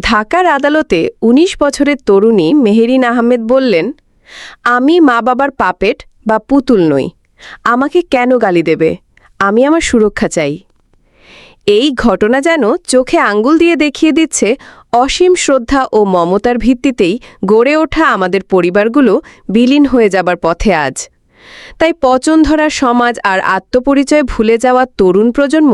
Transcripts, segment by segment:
ঢাকার আদালতে ১৯ বছরের তরুণী মেহেরিন আহমেদ বললেন, আমি মা বাবার পাপেট বা পুতুল নই। আমাকে কেন গালি দেবে? আমি আমার সুরক্ষা চাই। এই ঘটনা যেন চোখে আঙ্গুল দিয়ে দেখিয়ে দিচ্ছে অসীম শ্রদ্ধা ও মমতার ভিত্তিতেই গড়ে ওঠা আমাদের পরিবারগুলো বিলীন হয়ে যাবার পথে আজ। তাই পচন ধরা সমাজ আর আত্মপরিচয় ভুলে যাওয়া তরুণ প্রজন্ম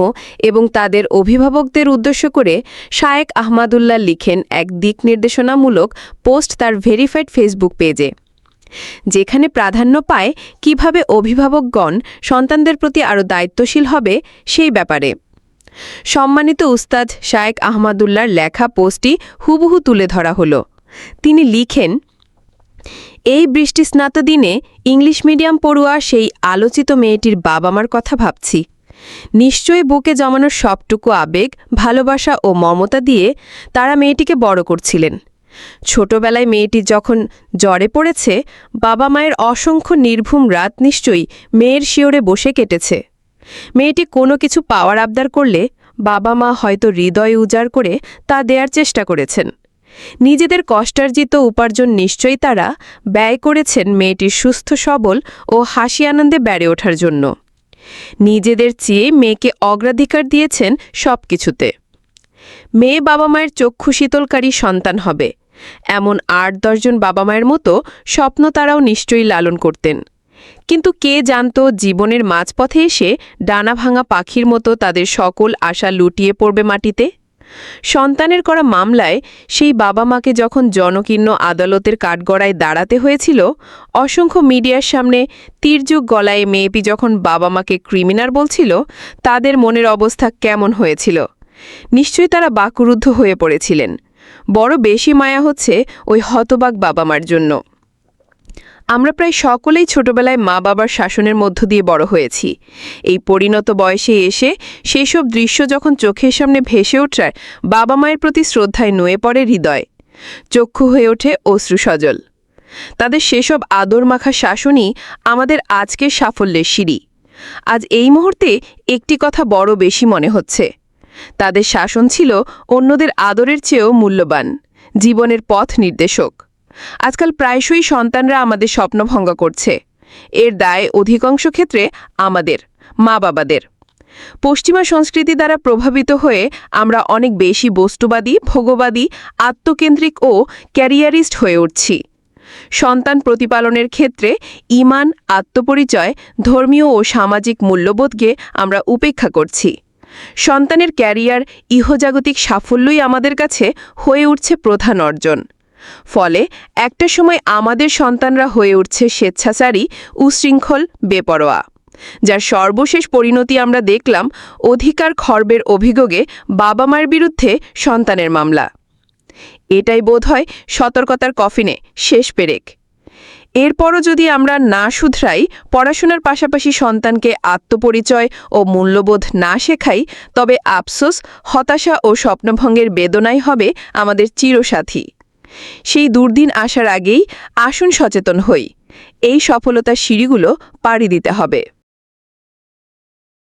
এবং তাদের অভিভাবকদের উদ্দেশ্য করে শায়েক আহমাদুল্লাহ লিখেন এক দিক নির্দেশনামূলক পোস্ট তার ভেরিফাইড ফেসবুক পেজে, যেখানে প্রাধান্য পায় কীভাবে অভিভাবকগণ সন্তানদের প্রতি আরও দায়িত্বশীল হবে সেই ব্যাপারে। সম্মানিত উস্তাদ শায়েক আহমাদুল্লার লেখা পোস্টটি হুবহু তুলে ধরা হলো। তিনি লিখেন এই বৃষ্টিস্নাত দিনে ইংলিশ মিডিয়াম পড়ুয়া সেই আলোচিত মেয়েটির বাবা মার কথা ভাবছি। নিশ্চয়ই বুকে জমানোর সবটুকু আবেগ, ভালোবাসা ও মমতা দিয়ে তারা মেয়েটিকে বড় করছিলেন। ছোটবেলায় মেয়েটি যখন জ্বরে পড়েছে বাবা মায়ের অসংখ্য নির্ভুম রাত নিশ্চয়ই মেয়ের শিওরে বসে কেটেছে। মেয়েটি কোনো কিছু পাওয়ার আবদার করলে বাবা মা হয়তো হৃদয় উজাড় করে তা দেওয়ার চেষ্টা করেছেন। নিজেদের কষ্টার্জিত উপার্জন নিশ্চয়ই তারা ব্যয় করেছেন মেয়েটির সুস্থ সবল ও হাসি আনন্দে বেড়ে ওঠার জন্য। নিজেদের চেয়ে মেয়েকে অগ্রাধিকার দিয়েছেন সব কিছুতে মেয়ে বাবা মায়ের চক্ষু শীতলকারী সন্তান হবে। এমন আট দশজন বাবা মায়ের মতো স্বপ্ন তারাও নিশ্চয়ই লালন করতেন। কিন্তু কে জানত জীবনের মাঝপথে এসে ডানা ভাঙা পাখির মতো তাদের সকল আশা লুটিয়ে পড়বে মাটিতে? সন্তানের করা মামলায় সেই বাবা মাকে যখন জনকীর্ণ আদালতের কাঠগড়ায় দাঁড়াতে হয়েছিল, অসংখ্য মিডিয়ার সামনে তীর্যুক গলায় মেয়েপি যখন বাবা মাকে ক্রিমিনার বলছিল, তাদের মনের অবস্থা কেমন হয়েছিল? নিশ্চয়ই তারা বাকুরুদ্ধ হয়ে পড়েছিলেন। বড় বেশি মায়া হচ্ছে ওই হতবাক বাবা মার জন্য। আমরা প্রায় সকলেই ছোটবেলায় মা বাবার শাসনের মধ্য দিয়ে বড় হয়েছি। এই পরিণত বয়সে এসে সেসব দৃশ্য যখন চোখের সামনে ভেসে ওঠায় বাবা মায়ের প্রতি শ্রদ্ধায় নুয়ে পড়ে হৃদয়। চক্ষু হয়ে ওঠে অশ্রু সজল তাদের সেসব আদর মাখা শাসনই আমাদের আজকের সাফল্যের সিঁড়ি। আজ এই মুহূর্তে একটি কথা বড় বেশি মনে হচ্ছে। তাদের শাসন ছিল অন্যদের আদরের চেয়েও মূল্যবান, জীবনের পথ নির্দেশক। আজকাল প্রায়শই সন্তানরা আমাদের স্বপ্নভঙ্গ করছে। এর দায় অধিকাংশ ক্ষেত্রে আমাদের, মা বাবাদের। পশ্চিমা সংস্কৃতি দ্বারা প্রভাবিত হয়ে আমরা অনেক বেশি বস্তুবাদী, ভোগবাদী, আত্মকেন্দ্রিক ও ক্যারিয়ারিস্ট হয়ে উঠছি। সন্তান প্রতিপালনের ক্ষেত্রে ইমান, আত্মপরিচয়, ধর্মীয় ও সামাজিক মূল্যবোধকে আমরা উপেক্ষা করছি। সন্তানের ক্যারিয়ার ইহজাগতিক সাফল্যই আমাদের কাছে হয়ে উঠছে প্রধান অর্জন। ফলে একটা সময় আমাদের সন্তানরা হয়ে উঠছে স্বেচ্ছাচারী, উশৃঙ্খল, বেপরোয়া, যার সর্বশেষ পরিণতি আমরা দেখলাম অধিকার খর্বের অভিযোগে বাবা মায়ের বিরুদ্ধে সন্তানের মামলা। এটাই বোধ হয় সতর্কতার কফিনে শেষ পেরেক। এরপরও যদি আমরা না শুধরাই, পড়াশোনার পাশাপাশি সন্তানকে আত্মপরিচয় ও মূল্যবোধ না শেখাই, তবে আফসোস, হতাশা ও স্বপ্নভঙ্গের বেদনাই হবে আমাদের চিরসাথী। সেই দুর্দিন আসার আগেই আসুন সচেতন হই। এই সফলতার সিঁড়িগুলো পাড়ি দিতে হবে।